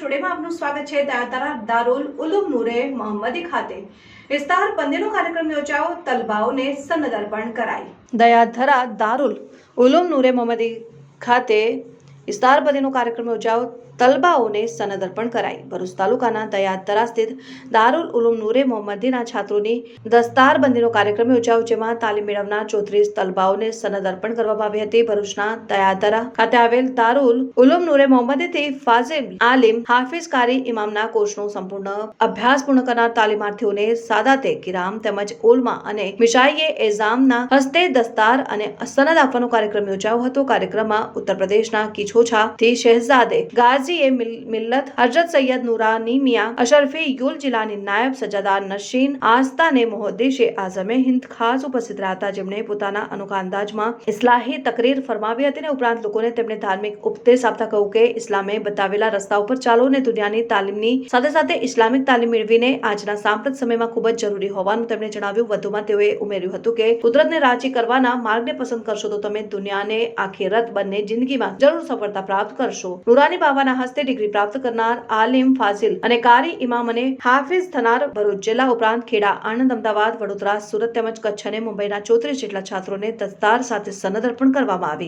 ટુડેમાં આપનું સ્વાગત છે. દાતારા દારુલ ઉલુમ નૂરે મોહમ્મદી ખાતે. ઇફતાર નો કાર્યક્રમ યોજાયો. તલબાઓને સન્નદર્પણ કરાઈ. દયાધરા દારુલ ઉલુમ નૂરે મોહમ્મદી ખાતે ઇફતાર નો કાર્યક્રમ યોજાયો. તલબાઓને સન્નદર્પણ કરાઈ. ભરૂચ તાલુકાના દયાતરા સ્થિત દારૂલ ઉલુમ નૂરે મોહમ્મદીના છાત્રોની દસ્તારબંધીનો કાર્યક્રમ યોજાયો, જેમાં તાલીમ મેળવનાર ચોત્રીસ તલબાઓને સનદ અર્પણ કરવામાં આવી હતી. ભરૂચના દયાતરા ખાતે આવેલ દારૂલ ઉલુમ નૂરે મોહમ્મદીથી ફાઝિલ આલિમ હાફિઝ કારી ઇમામના કોર્સનો સંપૂર્ણ અભ્યાસ પૂર્ણ કરનાર તાલીમાર્થીઓને સાદાતે કિરામ તેમજ ઉલમા અને મિશાઈએ એઝામના હસ્તે દસ્તાર અને સનદ આપવાનો કાર્યક્રમ યોજાયો હતો. કાર્યક્રમમાં ઉત્તર પ્રદેશના શહેઝાદે ગાઝ ગાઝીએ એ મિલ્લત હજરત સૈયદ નુરાની મિયા અશરફે યુલ જિલ્લાની નાયબ સજાદાર નશીન આસ્તાને મોહદ્દેશે આઝમે હિન્દ ખાસ ઉપસ્થિત રહ્યા હતા જેમણે પોતાના અનોખા અંદાજમાં ઇસ્લાહી તકરીર ફરમાવી હતી અને ઉપરાંત લોકોને તેમણે ધાર્મિક ઉપદેશ આપતા કહ્યું કે ઇસ્લામે બતાવેલા રસ્તા ઉપર ચાલો અને દુનિયાની તાલીમની સાથે સાથે ઇસ્લામિક તાલીમ મેળવીને આજના સાંપ્રત સમયમાં ખૂબ જ જરૂરી હોવાનું તેમણે જણાવ્યું. વધુમાં તેઓએ ઉમેર્યું હતું કે કુદરતને રાજી કરવાના માર્ગને પસંદ કરશો તો તમે દુનિયાને આખેરત બંને જિંદગીમાં જરૂર સફળતા પ્રાપ્ત કરશો. નુરાની બાવાના હસ્તે ડિગ્રી પ્રાપ્ત કરનાર આલિમ ફાઝિલ અને કારી ઇમામ અને હાફિઝ થનાર ભરૂચ જિલ્લા ઉપરાંત ખેડા, આણંદ, અમદાવાદ, વડોદરા, સુરત તેમજ કચ્છ અને મુંબઈના ચોત્રીસ જેટલા છાત્રોને દસ્તાર સાથે સનદ અર્પણ કરવામાં આવી.